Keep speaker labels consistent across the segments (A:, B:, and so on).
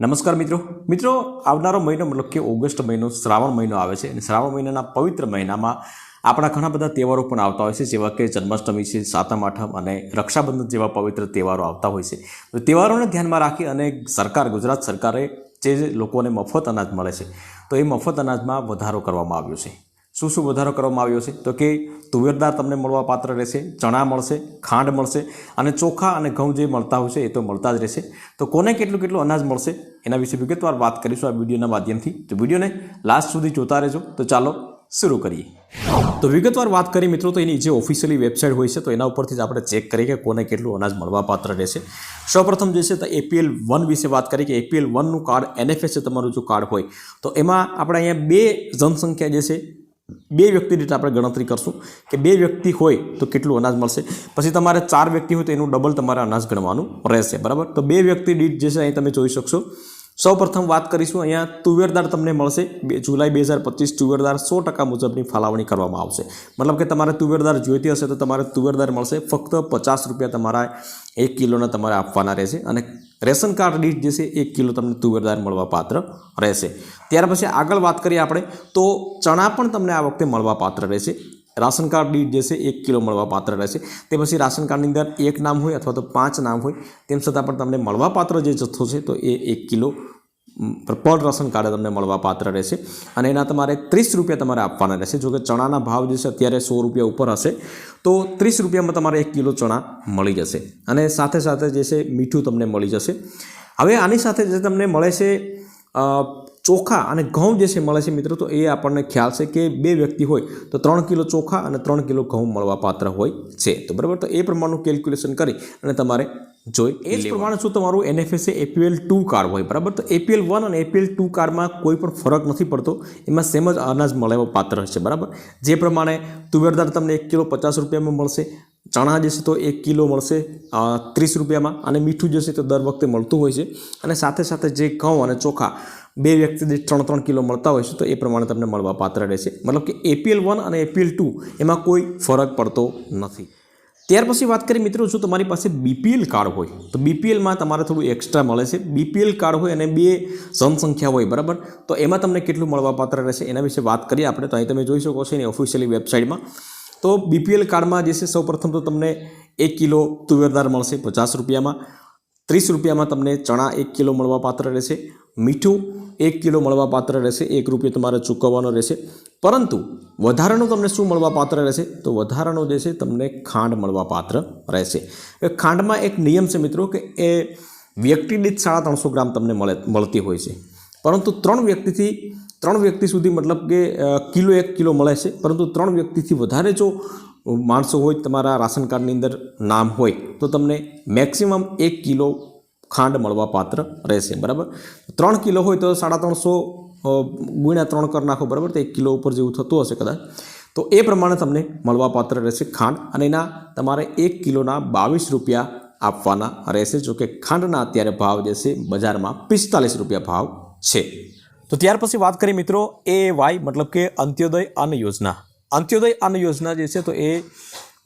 A: નમસ્કાર મિત્રો. મિત્રો, આવનારો મહિનો મતલબ કે ઓગસ્ટ મહિનો, શ્રાવણ મહિનો આવે છે અને શ્રાવણ મહિનાના પવિત્ર મહિનામાં આપણા ઘણા બધા તહેવારો પણ આવતા હોય છે. જેવા કે જન્માષ્ટમી છે, સાતમ, આઠમ અને રક્ષાબંધન જેવા પવિત્ર તહેવારો આવતા હોય છે. તો તહેવારોને ધ્યાનમાં રાખી અને સરકાર, ગુજરાત સરકારે જે લોકોને મફત અનાજ મળે છે, તો એ મફત અનાજમાં વધારો કરવામાં આવ્યો છે. શું શું વધારો કરવામાં આવ્યો છે? તો કે તુવેરદાર તમને મળવા પાત્ર રહેશે, ચણા મળશે, ખાંડ મળશે અને ચોખા અને ઘઉં જે મળતા હોય છે એ તો મળતા જ રહેશે. તો કોને કેટલું કેટલું અનાજ મળશે એના વિશે વિગતવાર વાત કરીશું આ વિડીયોના માધ્યમથી. તો વિડીયોને લાસ્ટ સુધી જોતા રહેજો. તો ચાલો શરૂ કરીએ. તો વિગતવાર વાત કરીએ મિત્રો, તો એની જે ઓફિશિયલી વેબસાઇટ હોય છે, તો એના ઉપરથી જ આપણે ચેક કરીએ કે કોને કેટલું અનાજ મળવા પાત્ર રહેશે. સૌપ્રથમ જે છે તો એપીએલ વન વિશે વાત કરીએ કે એપીએલ વનનું કાર્ડ એનએફએસ છે, તમારું જો કાર્ડ હોય. તો એમાં આપણે અહીંયા બે જનસંખ્યા જે છે બે વ્યક્તિ દીઠ આપણે ગણતરી કરશું કે બે વ્યક્તિ હોય તો કેટલું અનાજ મળશે. પછી તમારે ચાર વ્યક્તિ હોય તો એનું ડબલ તમારે અનાજ ગણવાનું રહેશે, બરાબર? તો બે વ્યક્તિ દીઠ જે છે અહીં તમે જોઈ શકશો. સૌ પ્રથમ વાત કરીશું, અહીંયા તુવેરદાર તમને મળશે. બે જુલાઈ બે હજાર પચીસ તુવેરદાર સો ટકા મુજબની ફાળવણી કરવામાં આવશે. મતલબ કે તમારે તુવેરદાર જોઈતી હશે તો તમારે તુવેરદાર મળશે. ફક્ત પચાસ રૂપિયા તમારા એક કિલોના તમારે આપવાના રહેશે અને રેશન કાર્ડ દીઠ જે છે, એક કિલો તમને તુવેરદાર મળવા પાત્ર રહેશે. ત્યાર પછી આગળ વાત કરીએ આપણે, તો ચણા પણ તમને આ વખતે મળવા પાત્ર રહેશે. રાશન કાર્ડ દીઠ જે છે, એક કિલો મળવા પાત્ર રહેશે. તે પછી રાશન કાર્ડની અંદર એક નામ હોય અથવા તો પાંચ નામ હોય, તેમ છતાં પણ તમને મળવા પાત્ર જે જથ્થો છે, તો એ એક કિલો પર રાશન કાર્ડ તમને મળવા પાત્ર રહેશે. અને એના તમારે ત્રીસ રૂપિયા તમારે આપવાના રહેશે. જો કે ચણાના ભાવ જે છે, અત્યારે સો રૂપિયા ઉપર હશે, તો ત્રીસ રૂપિયામાં તમારે એક કિલો ચણા મળી જશે. અને સાથે સાથે જે છે, મીઠું તમને મળી જશે. હવે આની સાથે જે તમને મળે છે ચોખા અને ઘઉં જે છે મળે છે મિત્રો તો એ આપણને ખ્યાલ છે કે બે વ્યક્તિ હોય તો ત્રણ કિલો ચોખા અને ત્રણ કિલો ઘઉં મળવા પાત્ર હોય છે. તો બરાબર તો એ પ્રમાણનું કેલ્ક્યુલેશન કરી અને તમારે જોઈ એ જ પ્રમાણે શું તમારું એનએફએસએ એપીએલ ટુ કાર્ડ હોય બરાબર? તો એપીએલ વન અને એપીએલ ટુ કાર્ડમાં કોઈ પણ ફરક નથી પડતો. એમાં સેમ જ અનાજ મળવા પાત્ર હશે બરાબર? જે પ્રમાણે તુવેરદાર તમને એક કિલો પચાસ રૂપિયામાં મળશે ચણા જશે તો એક કિલો મળશે ત્રીસ રૂપિયામાં અને મીઠું જશે તો દર વખતે મળતું હોય છે. અને સાથે સાથે જે ઘઉં અને ચોખા બે વ્યક્તિ દીઠ ત્રણ ત્રણ કિલો મળતા હોય છે, તો એ પ્રમાણે તમને મળવા પાત્ર રહેશે. મતલબ કે એપીએલ વન અને એપીએલ ટુ એમાં કોઈ ફરક પડતો નથી. ત્યાર પછી વાત કરીએ મિત્રો, જો તમારી પાસે બીપીએલ કાર્ડ હોય, તો બીપીએલમાં તમારે થોડું એક્સ્ટ્રા મળે છે. બીપીએલ કાર્ડ હોય અને બે જનસંખ્યા હોય, બરાબર? તો એમાં તમને કેટલું મળવા પાત્ર રહેશે એના વિશે વાત કરીએ આપણે. તો અહીં તમે જોઈ શકો છો, એની ઓફિશિયલી વેબસાઇટમાં તો બીપીએલ કાર્ડમાં જે છે, સૌપ્રથમ તો તમને એક કિલો તુવેરદાર મળશે પચાસ રૂપિયામાં. ત્રીસ રૂપિયામાં તમને ચણા એક કિલો મળવા પાત્ર રહેશે, મીઠું એક કિલો મળવા પાત્ર રહેશે, એક રૂપિયો તમારે ચૂકવવાનો રહેશે. પરંતુ વધારાનું તમને શું મળવા પાત્ર રહેશે? તો વધારાનો જે છે તમને ખાંડ મળવા પાત્ર રહેશે. ખાંડમાં એક નિયમ છે મિત્રો કે એ વ્યક્તિ દીઠ સાડા ત્રણસો ગ્રામ તમને મળે, મળતી હોય છે. પરંતુ ત્રણ વ્યક્તિથી, ત્રણ વ્યક્તિ સુધી મતલબ કે કિલો એક કિલો મળે છે. પરંતુ ત્રણ વ્યક્તિથી વધારે જો માણસો હોય, તમારા રાશન કાર્ડની અંદર નામ હોય, તો તમને મેક્સિમમ એક કિલો ખાંડ મળવા પાત્ર રહેશે, બરાબર? ત્રણ કિલો હોય તો સાડા ત્રણસો ગુણ્યા ત્રણ કરી નાખો, બરાબર? તો એક કિલો ઉપર જેવું થતું હશે કદાચ. તો એ પ્રમાણે તમને મળવા પાત્ર રહેશે ખાંડ અને એના તમારે એક કિલોના બાવીસ રૂપિયા આપવાના રહેશે જોકે ખાંડના અત્યારે ભાવ જે બજારમાં પિસ્તાલીસ રૂપિયા ભાવ છે. તો ત્યાર પછી વાત કરીએ મિત્રો એ વાય મતલબ કે અંત્યોદય અન્ન યોજના. અંત્યોદય અન્ન યોજના જે છે, તો એ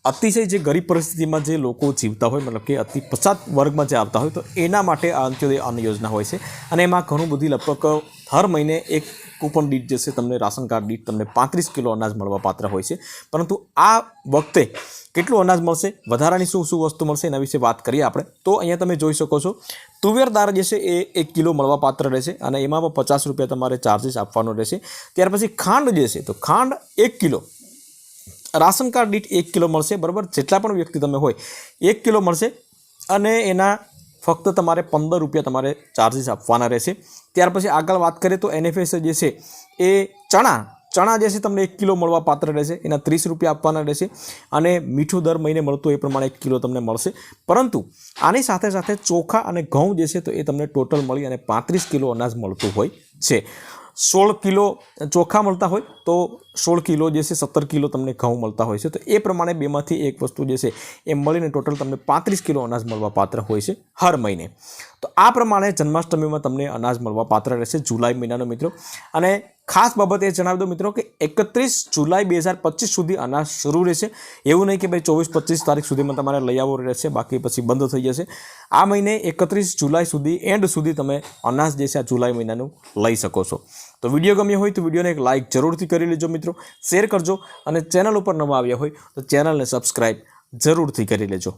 A: અતિશય જે ગરીબ પરિસ્થિતિમાં જે લોકો જીવતા હોય, મતલબ કે અતિ પછાત વર્ગમાં જે આવતા હોય, તો એના માટે આ અંત્યોદય અન્ન યોજના હોય છે. અને એમાં ઘણું બધી લગભગ હર મહિને એક કૂપન દીઠ જે છે, તમને રાશન કાર્ડ દીઠ તમને પાંત્રીસ કિલો અનાજ મળવા પાત્ર હોય છે. પરંતુ આ વખતે કેટલું અનાજ મળશે? વધારાની શું શું વસ્તુ મળશે એના વિશે વાત કરીએ આપણે. તો અહીંયા તમે જોઈ શકો છો તુવેરદાર જે છે એ એક કિલો મળવા પાત્ર રહેશે અને એમાં પણ પચાસ રૂપિયા તમારે ચાર્જીસ આપવાનો રહેશે. ત્યાર પછી ખાંડ જે છે, તો ખાંડ એક કિલો. રાશન કાર્ડ દીઠ એક કિલો મળશે, બરાબર? જેટલા પણ વ્યક્તિ તમે હોય, એક કિલો મળશે અને એના ફક્ત તમારે પંદર રૂપિયા તમારે ચાર્જીસ આપવાના રહેશે. ત્યાર પછી આગળ વાત કરીએ તો એનએફએસ જે છે એ ચણા ચણા જે છે તમને એક કિલો મળવા પાત્ર રહેશે, એના ત્રીસ રૂપિયા આપવાના રહેશે અને મીઠું દર મહિને મળતું એ પ્રમાણે એક કિલો તમને મળશે. પરંતુ આની સાથે સાથે ચોખા અને ઘઉં જે છે તો એ તમને ટોટલ મળી અને પાંત્રીસ કિલો અનાજ મળતું હોય છે. સોળ કિલો ચોખા મળતા હોય તો સોળ કિલો જે છે સત્તર કિલો તમને ઘઉં મળતા હોય છે. તો એ પ્રમાણે બેમાંથી એક વસ્તુ જે છે એ મળીને ટોટલ તમને પાંત્રીસ કિલો અનાજ મળવા પાત્ર હોય છે હર મહિને. તો આ પ્રમાણે જન્માષ્ટમીમાં તમને અનાજ મળવા પાત્ર રહેશે જુલાઈ મહિનાનો મિત્રો. અને ખાસ બાબત એ જણાવી દો મિત્રો કે એકત્રીસ જુલાઈ બે હજાર પચીસ સુધી અનાજ શરૂ રહેશે. એવું નહીં કે ભાઈ ચોવીસ પચીસ તારીખ સુધીમાં તમારે લઈ આવવો રહેશે, બાકી પછી બંધ થઈ જશે. આ મહિને એકત્રીસ જુલાઈ સુધી એન્ડ સુધી તમે અનાજ જે છે આ જુલાઈ મહિનાનું લઈ શકો છો. તો વીડિયો ગમ્યો હોય તો વિડીયોને એક લાઇક જરૂરથી કરી લેજો મિત્રો, શેર કરજો અને ચેનલ ઉપર નવા આવ્યા હોય તો ચેનલને સબસ્ક્રાઈબ જરૂરથી કરી લેજો.